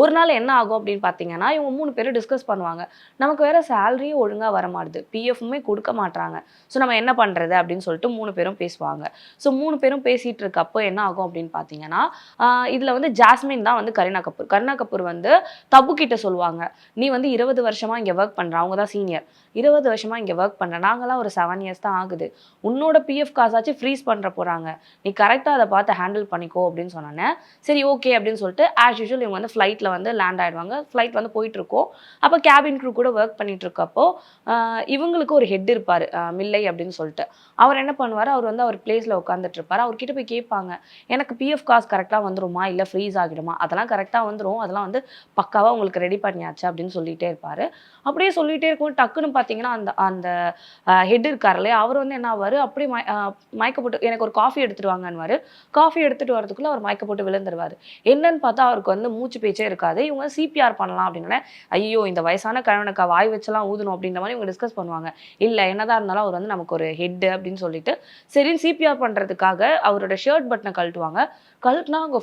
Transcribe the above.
ஒரு நாள் என்ன ஆகும் அப்படின்னு பார்த்தீங்கன்னா இவங்க மூணு பேரும் டிஸ்கஸ் பண்ணுவாங்க. நமக்கு வேறு சேலரியும் ஒழுங்காக வர மாட்டுது பிஎஃப்மே கொடுக்க மாட்டாங்க ஸோ நம்ம என்ன பண்ணுறது அப்படின்னு சொல்லிட்டு மூணு பேரும் பேசுவாங்க. ஸோ மூணு பேரும் பேசிகிட்டு இருக்கப்போ என்ன ஆகும் அப்படின்னு பார்த்தீங்கன்னா இதில் வந்து ஜாஸ்மின் தான் வந்து கரீனா கபூர். கரீனா கபூர் வந்து தப்பு கிட்ட சொல்லுவாங்க. நீ வந்து இருபது வருஷமாக இங்கே ஒர்க் பண்ணுற அவங்க தான் சீனியர் இருபது வருஷமாக இங்கே ஒர்க் பண்ணுற நாங்களாம் ஒரு செவன் இயர்ஸ் தான் ஆகுது. உன்னோட பிஎஃப் காசாச்சும் ஃப்ரீஸ் பண்ணுற போகிறாங்க நீ கரெக்டாக அதை பார்த்து ஹேண்டில் பண்ணிக்கோ அப்படின்னு சொன்னோன்னே சரி ஓகே அப்படின்னு சொல்லிட்டு ஆஸ் யூஷுவல் இவங்க வந்து ஃப்ளைட்டில் வந்து லேண்ட் ஆயிடுவாங்க. ஃப்ளைட் வந்து போயிட்டுருக்கோம். அப்போ கேபின் க்ரூ கூட ஒர்க் பண்ணிட்டு இருக்கப்போ இவங்களுக்கு ஒரு ஹெட் இருப்பார். மில்லை அப்படின்னு சொல்லிட்டு. அவர் என்ன பண்ணுவார்? அவர் வந்து அவர் பிளேஸில் உட்காந்துட்டுருப்பார் அவர்கிட்ட போய் கேட்பாங்க. எனக்கு பிஎஃப் காசு கரெக்டாக வந்துருமா? இல்லை ஃப்ரீஸ் ஆகிடுமா? அதெல்லாம் கரெக்டாக வந்துடும் அதெல்லாம் வந்து பக்காவாக உங்களுக்கு ரெடி பண்ணியாச்சு அப்படின்னு சொல்லிகிட்டே இருப்பார். அப்படியே சொல்லிகிட்டே இருக்கும். டக்குன்னு பார்த்தீங்கன்னா அந்த அந்த ஹெட் இருக்கார் இல்லையா? அவர் வந்து என்ன ஆவார்? அப்படியே மய மயக்க போட்டு எனக்கு ஒரு காஃபி எடுத்துட்டு வாங்கன்னுவாரு. காஃபி எடுத்துட்டு வரதுக்குள்ளே அவர் மயக்க போட்டு விழுந்துருவாரு. என்னன்னு பார்த்தா அவருக்கு வந்து மூச்சு பேச்சே இருக்காது. இவங்க சிபிஆர் பண்ணலாம் அப்படின்னு ஐயோ இந்த வயசான கணவனுக்கா வாய் வச்செல்லாம் ஊதணும் அப்படின்ற மாதிரி இவங்க டிஸ்கஸ் பண்ணுவாங்க. இல்லை என்னதான் இருந்தாலும் அவர் வந்து நமக்கு ஒரு ஹெட் அப்படின்னு சொல்லிட்டு சரி சிபிஆர் பண்ணுறதுக்காக அவரோட ஷர்ட் பட்டனை கழட்டுவாங்க. கழட்டினா அவங்க